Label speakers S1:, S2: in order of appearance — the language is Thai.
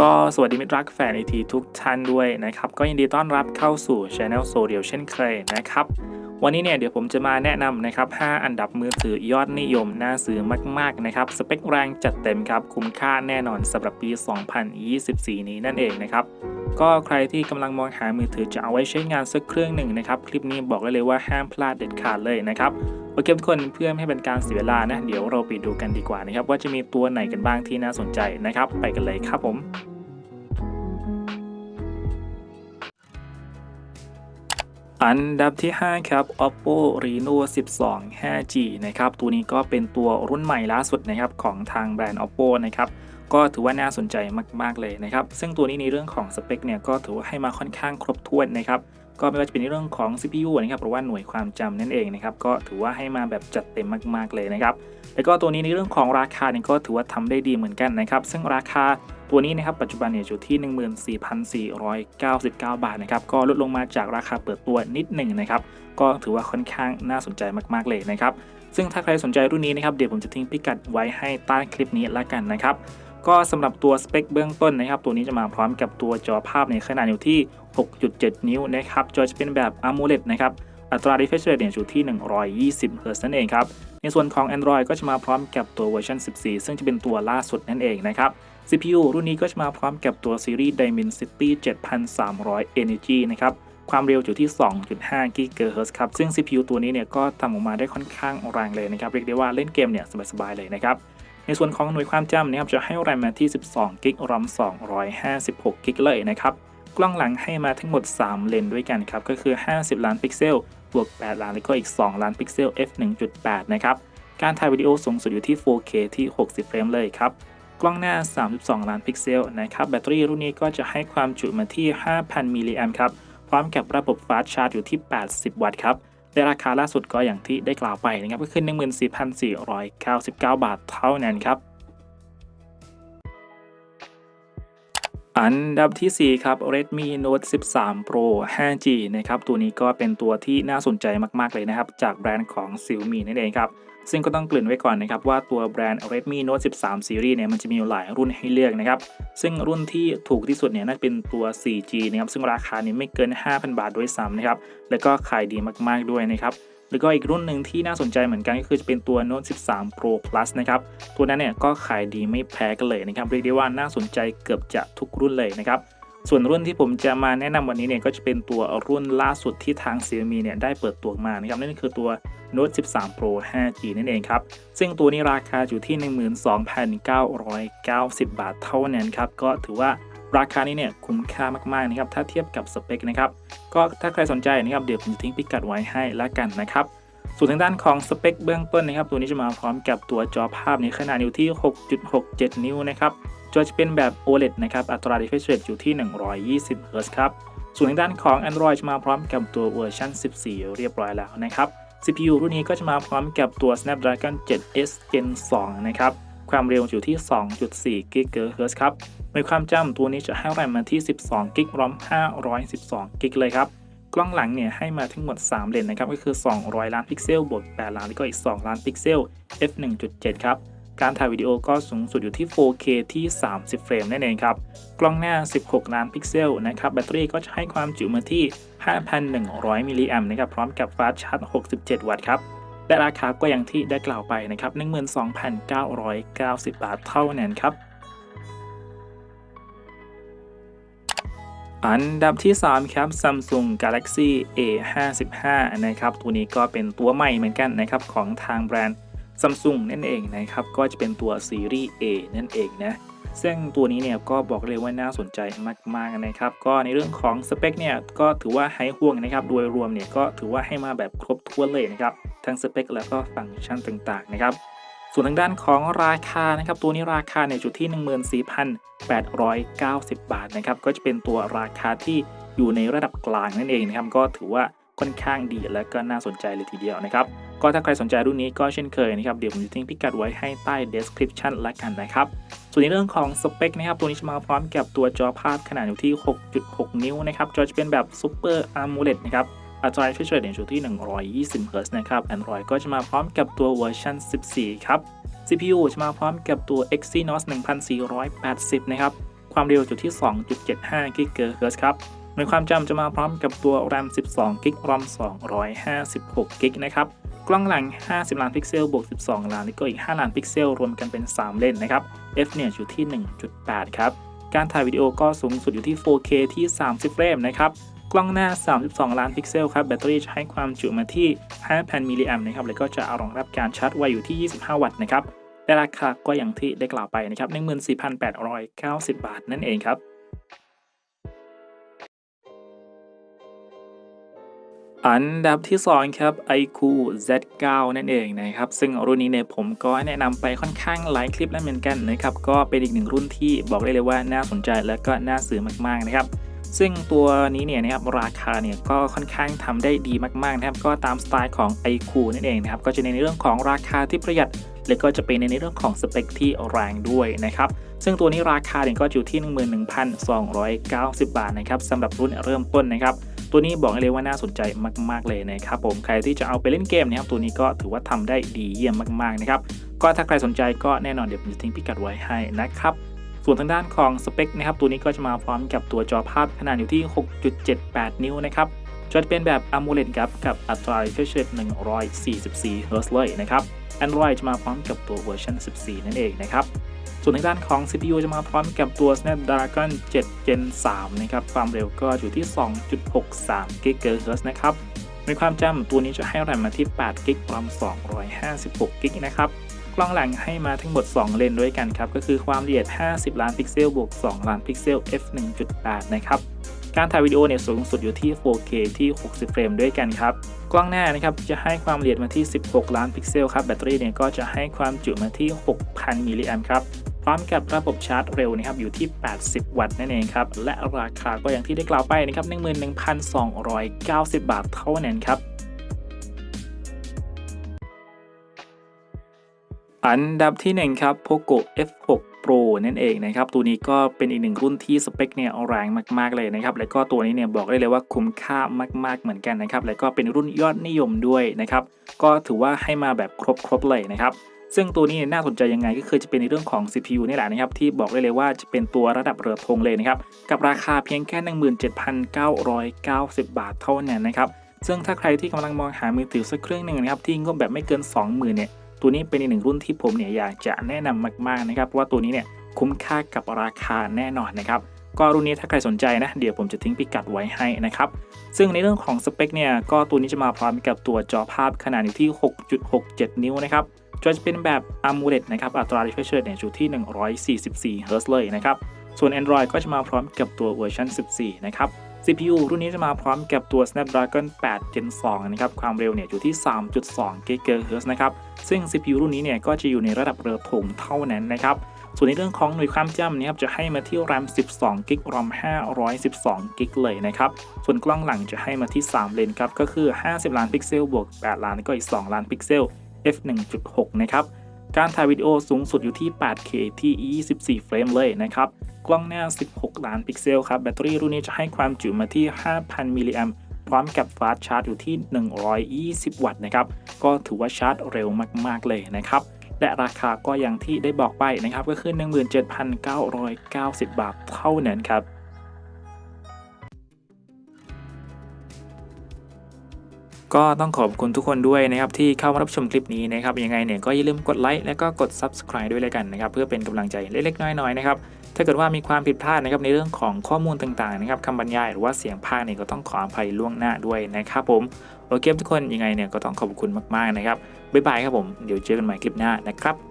S1: ก็สวัสดีมิตรรักแฟนไอทีทุกท่านด้วยนะครับ ก็ยินดีต้อนรับเข้าสู่ Channel s o d i a l เช่นเคยนะครับ วันนี้เนี่ยเดี๋ยวผมจะมาแนะนำนะครับ 5 อันดับมือถือยอดนิยมน่าซื้อมากๆนะครับ สเปคแรงจัดเต็มครับ คุ้มค่าแน่นอนสำหรับปี 2024 นี้นั่นเองนะครับ ก็ใครที่กำลังมองหามือถือจะเอาไว้ใช้งานสักเครื่องหนึ่งนะครับ คลิปนี้บอกได้เลยว่าห้ามพลาดเด็ดขาดเลยนะครับโอเคทุกคนเพื่อไม่ให้เป็นการเสียเวลานะ เดี๋ยวเราไปดูกันดีกว่านะครับ ว่าจะมีตัวไหนกันบ้างที่น่าสนใจนะครับ ไปกันเลยครับผม อันดับที่ 5 ครับ oppo reno 12 5g นะครับ ตัวนี้ก็เป็นตัวรุ่นใหม่ล่าสุดนะครับของทางแบรนด์ oppo นะครับ ก็ถือว่าน่าสนใจมาก ๆ เลยนะครับ ซึ่งตัวนี้ในเรื่องของสเปคเนี่ยก็ถือว่าให้มาค่อนข้างครบถ้วนนะครับ ก็ไม่ว่าจะเป็นในเรื่องของ CPU นะครับหรือว่าหน่วยความจำนั่นเองนะครับ ก็ถือว่าให้มาแบบจัดเต็มมาก ๆ เลยนะครับ แล้วก็ตัวนี้ในเรื่องของราคาเนี่ยก็ถือว่าทำได้ดีเหมือนกันนะครับ ซึ่งราคา ตัวนี้นะครับปัจจุบันเนี่ยอยู่ที่ 14,499 บาทนะครับก็ลดลงมาจากราคาเปิดตัวนิดหนึ่งนะครับก็ถือว่าค่อนข้างน่าสนใจมากๆเลยนะครับซึ่งถ้าใครสนใจรุ่นนี้นะครับเดี๋ยวผมจะทิ้งพิกัดไว้ให้ใต้คลิปนี้ละกันนะครับก็สำหรับตัวสเปคเบื้องต้นนะครับ ตัวนี้จะมาพร้อมกับตัวจอภาพในขนาดอยู่ที่ 6.7 นิ้วนะครับ จอจะเป็นแบบ AMOLED นะครับ อัตรา refresh rate เนี่ยอยู่ที่ 120 Hz นั่นเองครับ ในส่วนของ Android ก็จะมาพร้อมกับตัวเวอร์ชัน14 ซึ่งจะเป็นตัวล่าสุดนั่นเองนะครับ CPU รุ่นนี้ก็จะมาพร้อมกับตัวซีรีส์ Dimensity 7300 Energy นะครับ ความเร็วอยู่ที่ 2.5 GHz ครับ ซึ่ง CPU ตัวนี้เนี่ยก็ทำออกมาได้ค่อนข้างแรงเลยนะครับ เรียกได้ว่าเล่นเกมเนี่ยสบายๆเลยนะครับ ในส่วนของหน่วยความจำนะครับจะให้แรมมาที่ 12 g b RAM 256 g b เลยนะครับ กล้องหลังให้มาทั้งหมด 3 เลนด้วยกันครับ ก็คือ 50 ล้านพิกเซล บวก 8 ล้านแล้วก็อีก 2 ล้านพิกเซล f 1.8 นะครับ การถ่ายวิดีโอสูงสุดอยู่ที่ 4K ที่ 60 เฟรมเลยครับ กล้องหน้า 32 ล้านพิกเซลนะครับแบตเตอรี่รุ่นนี้ก็จะให้ความจุมาที่ 5,000 มิลลิแอมป์ครับพร้อมกับระบบฟาสต์ชาร์จอยู่ที่ 80 วัตต์ครับและราคาล่าสุดก็อย่างที่ได้กล่าวไปนะครับก็คือ 14,499 บาทเท่านั้นครับ อันดับที่ 4 ครับ Redmi Note 13 Pro 5G นะครับ ตัวนี้ก็เป็นตัวที่น่าสนใจมากๆเลยนะครับ จากแบรนด์ของ Xiaomi นั่นเองครับ ซึ่งก็ต้องกริ่นไว้ก่อนนะครับว่าตัวแบรนด์ Redmi Note 13 Series เนี่ยมันจะมีหลายรุ่นให้เลือกนะครับ ซึ่งรุ่นที่ถูกที่สุดเนี่ยน่าจะเป็นตัว 4G นะครับ ซึ่งราคานี้ไม่เกิน 5,000 บาทด้วยซ้ำนะครับ แล้วก็ขายดีมากๆด้วยนะครับ แล้วก็อีกรุ่นหนึ่งที่น่าสนใจเหมือนกันก็คือจะเป็นตัว Note 13 Pro Plus นะครับ ตัวนั้นเนี่ยก็ขายดีไม่แพ้กันเลยนะครับ เรียกได้ว่าน่าสนใจเกือบจะทุกรุ่นเลยนะครับ ส่วนรุ่นที่ผมจะมาแนะนำวันนี้เนี่ยก็จะเป็นตัวรุ่นล่าสุดที่ทาง Xiaomi เนี่ยได้เปิดตัวมานะครับ นั่นคือตัว Note 13 Pro 5G นั่นเองครับ ซึ่งตัวนี้ราคาอยู่ที่ 12,990 บาทเท่านั้นครับ ก็ถือว่า ราคานี้เนี่ยคุ้มค่ามากๆนะครับถ้าเทียบกับสเปคนะครับก็ถ้าใครสนใจนะครับเดี๋ยวผมจะทิ้งพิกัดไว้ให้ละกันนะครับส่วนทางด้านของสเปคเบื้องต้นนะครับตัวนี้จะมาพร้อมกับตัวจอภาพในขนาดอยู่ที่ 6.67 นิ้วนะครับจอจะเป็นแบบ OLED นะครับอัตรา refresh rate อยู่ที่ 120 Hz ครับส่วนทางด้านของ Android จะมาพร้อมกับตัวเวอร์ชัน14 เรียบร้อยแล้วนะครับ CPU รุ่นนี้ก็จะมาพร้อมกับตัว Snapdragon 7S Gen 2 นะครับ ความเร็วอยู่ที่ 2.4 GHz ครับ หน่วยความจำตัวนี้จะให้แรมมาที่ 12 g b RAM 512 g b เลยครับ กล้องหลังเนี่ยให้มาทั้งหมด 3 เลนนะครับ ก็คือ 200 ล้านพิกเซลบวก8ล้านแล้วก็อีก 2 ล้านพิกเซล f 1.7 ครับ การถ่ายวิดีโอก็สูงสุดอยู่ที่ 4K ที่ 30 เฟรมนั่นเองครับ กล้องหน้า 16 ล้านพิกเซลนะครับ แบตเตอรี่ก็จะให้ความจุมาที่ 5,100 มิลลิแอมป์นะครับ พร้อมกับฟาสต์ชาร์จ 67 วัตต์ครับและราคาก็อย่างที่ได้กล่าวไปนะครับ 12,990 บาทเท่านั้นครับ อันดับที่ 3 ครับ Samsung Galaxy A55 นะครับ ตัวนี้ก็เป็นตัวใหม่เหมือนกันนะครับ ของทางแบรนด์ Samsung นั่นเองนะครับ ก็จะเป็นตัวซีรีส์ A นั่นเองนะ ซึ่งตัวนี้เนี่ยก็บอกเลยว่าน่าสนใจมากๆนะครับ ก็ในเรื่องของสเปคเนี่ยก็ถือว่าให้ห่วงนะครับ โดยรวมเนี่ยก็ถือว่าให้มาแบบครบถ้วนเลยนะครับ ทั้งสเปคแล้วก็ฟังก์ชันต่างๆนะครับ ส่วนทางด้านของราคานะครับตัวนี้ราคาในจุดที่ 14,890 บาทนะครับก็จะเป็นตัวราคาที่อยู่ในระดับกลางนั่นเองนะครับก็ถือว่าค่อนข้างดีและก็น่าสนใจเลยทีเดียวนะครับก็ถ้าใครสนใจรุ่นนี้ก็เช่นเคยนะครับเดี๋ยวผมจะทิ้งพิกัดไว้ให้ใต้ description ละกันนะครับ ส่วนในเรื่องของสเปคนะครับตัวนี้จะมาพร้อมกับตัวจอภาพขนาดอยู่ที่ 6.6 นิ้วนะครับจอจะเป็นแบบ Super AMOLED นะครับ อัตรา refresh rate อยู่ที่ 120 Hz นะครับ Android ก็จะมาพร้อมกับตัวเวอร์ชัน 14 ครับ CPU จะมาพร้อมกับตัว Exynos 1480 นะครับ ความเร็วอยู่ที่ 2.75 GHz ครับหน่วยความจำจะมาพร้อมกับตัว RAM 12 g b ROM 256 g b นะครับ กล้องหลัง 50 ล้านพิกเซล บวก 12 ล้าน แล้วก็อีก 5 ล้านพิกเซล รวมกันเป็น 3 เลนนะครับ f เนี่ยอยู่ที่ 1.8 ครับ การถ่ายวิดีโอก็สูงสุดอยู่ที่ 4K ที่ 30 เฟรมนะครับ กล้องหน้า 32 ล้านพิกเซลครับแบตเตอรี่ให้ความจุมาที่ 5,000 มิลลิแอมป์นะครับแล้วก็จะรองรับการชาร์จไวอยู่ที่ 25 วัตต์นะครับและราคาก็อย่างที่ได้กล่าวไปนะครับ14,890 บาทนั่นเองครับอันดับที่ 2 ครับ iQOO Z9 นั่นเองนะครับ ซึ่งรุ่นนี้เนี่ยผมก็แนะนำไปค่อนข้างหลายคลิปแล้วเหมือนกันนะครับ ก็เป็นอีกหนึ่งรุ่นที่บอกได้เลยว่าน่าสนใจและก็น่าซื้อมากๆนะครับ ซึ่งตัวนี้เนี่ยนะครับราคาเนี่ยก็ค่อนข้างทำได้ดีมากๆนะครับก็ตามสไตล์ของ iQOO นั่นเองนะครับก็จะในเรื่องของราคาที่ประหยัดและก็จะเป็นในเรื่องของสเปคที่แรงด้วยนะครับซึ่งตัวนี้ราคาเนี่ยก็อยู่ที่ 11,290 บาทนะครับสำหรับรุ่นเริ่มต้นนะครับตัวนี้บอกเลยว่าน่าสนใจมาก ๆ เลยนะครับผมใครที่จะเอาไปเล่นเกมนะครับตัวนี้ก็ถือว่าทำได้ดีเยี่ยมมากๆนะครับก็ถ้าใครสนใจก็แน่นอนเดี๋ยวผมจะทิ้งพิกัดไว้ให้นะครับ ส่วนทางด้านของสเปคนะครับตัวนี้ก็จะมาพร้อมกับตัวจอภาพขนาดอยู่ที่ 6.78 นิ้วนะครับจอจะเป็นแบบ AMOLED ครับกับอัตรา refresh rate 144 Hz เลยนะครับ Android จะมาพร้อมกับตัวเวอร์ชัน 14 นั่นเองนะครับ ส่วนทางด้านของ CPU จะมาพร้อมกับตัว Snapdragon 7 Gen 3 นะครับ ความเร็วก็อยู่ที่ 2.63 GHz นะครับ ในความจำตัวนี้จะให้แรมมาที่8 g b RAM 256 g b นะครับ ล้องหลังให้มาทั้งหมด 2 เลนด้วยกันครับ ก็คือความละเอียด 50 ล้านพิกเซลบวก 2 ล้านพิกเซล f 1.8 นะครับ การถ่ายวิดีโอเนี่ยสูงสุดอยู่ที่ 4K ที่ 60 เฟรมด้วยกันครับ กล้องหน้านะครับจะให้ความละเอียดมาที่ 16 ล้านพิกเซลครับ แบตเตอรี่เนี่ยก็จะให้ความจุมาที่ 6,000 มิลลิแอมป์ครับ พร้อมกับระบบชาร์จเร็วนะครับอยู่ที่ 80 วัตต์นั่นเองครับ และราคาก็อย่างที่ได้กล่าวไปนะครับ 11,290 บาทเท่านั้นครับ อันดับที่ 1 ครับ Poco F6 Pro นั่นเองนะครับ ตัวนี้ก็เป็นอีกหนึ่งรุ่นที่สเปคเนี่ยแรงมากๆเลยนะครับ แล้วก็ตัวนี้เนี่ยบอกได้เลยว่าคุ้มค่ามากๆเหมือนกันนะครับ แล้วก็เป็นรุ่นยอดนิยมด้วยนะครับ ก็ถือว่าให้มาแบบครบๆเลยนะครับ ซึ่งตัวนี้น่าสนใจยังไงก็คือจะเป็นในเรื่องของ CPU นี่แหละนะครับ ที่บอกได้เลยว่าจะเป็นตัวระดับเรือธงเลยนะครับ กับราคาเพียงแค่ 17,990 บาทเท่านั้นนะครับ ซึ่งถ้าใครที่กำลังมองหามือถือสักเครื่องหนึ่งนะครับที่งบแบบไม่เกิน 20,000เนี่ย ตัวนี้เป็นอีกหนึ่งรุ่นที่ผมเนี่ยอยากจะแนะนำมากๆนะครับว่าตัวนี้เนี่ยคุ้มค่ากับราคาแน่นอนนะครับก็รุ่นนี้ถ้าใครสนใจนะเดี๋ยวผมจะทิ้งพิกัดไว้ให้นะครับซึ่งในเรื่องของสเปคเนี่ยก็ตัวนี้จะมาพร้อมกับตัวจอภาพขนาดอยู่ที่ 6.67 นิ้วนะครับจอจะเป็นแบบ AMOLED นะครับอัตรา refresh rate เนี่ยอยู่ที่ 144 Hz เลยนะครับส่วน Android ก็จะมาพร้อมกับตัวเวอร์ชัน14 นะครับ CPU รุ่นนี้จะมาพร้อมกับตัว Snapdragon 8 Gen 2 นะครับ ความเร็วเนี่ยอยู่ที่ 3.2 GHz นะครับ ซึ่ง CPU รุ่นนี้เนี่ยก็จะอยู่ในระดับเรือธงเท่านั้นนะครับ ส่วนในเรื่องของหน่วยความจำนะครับจะให้มาที่ RAM 12 g b ROM 512 g b เลยนะครับ ส่วนกล้องหลังจะให้มาที่ 3 เลนครับ ก็คือ 50 ล้านพิกเซลบวก 8 ล้านก็อีก 2 ล้านพิกเซล f 1.6 นะครับ การถ่ายวิดีโอสูงสุดอยู่ที่ 8K ที่ 24 เฟรมเลยนะครับ กล้องหน้า 16 ล้านพิกเซลครับ แบตเตอรี่รุ่นนี้จะให้ความจุมาที่ 5,000 มิลลิแอมป์พร้อมกับฟาสต์ชาร์จอยู่ที่ 120 วัตต์นะครับ ก็ถือว่าชาร์จเร็วมาก ๆ เลยนะครับ และราคาก็อย่างที่ได้บอกไปนะครับ ก็คือ 17,990 บาทเท่านั้นครับ ก็ต้องขอบคุณทุกคนด้วยนะครับที่เข้ามารับชมคลิปนี้นะครับยังไงเนี่ยก็อย่าลืมกดไลค์และก็กด Subscribe ด้วยเลยกันนะครับเพื่อเป็นกำลังใจเล็กๆน้อยๆนะครับถ้าเกิดว่ามีความผิดพลาดนะครับในเรื่องของข้อมูลต่างๆนะครับคำบรรยายหรือว่าเสียงภาคเนี่ยก็ต้องขออภัยล่วงหน้าด้วยนะครับผมโอเคทุกคนยังไงเนี่ยก็ต้องขอบคุณมากๆนะครับบ๊ายบายครับผมเดี๋ยวเจอกันใหม่คลิปหน้านะครับ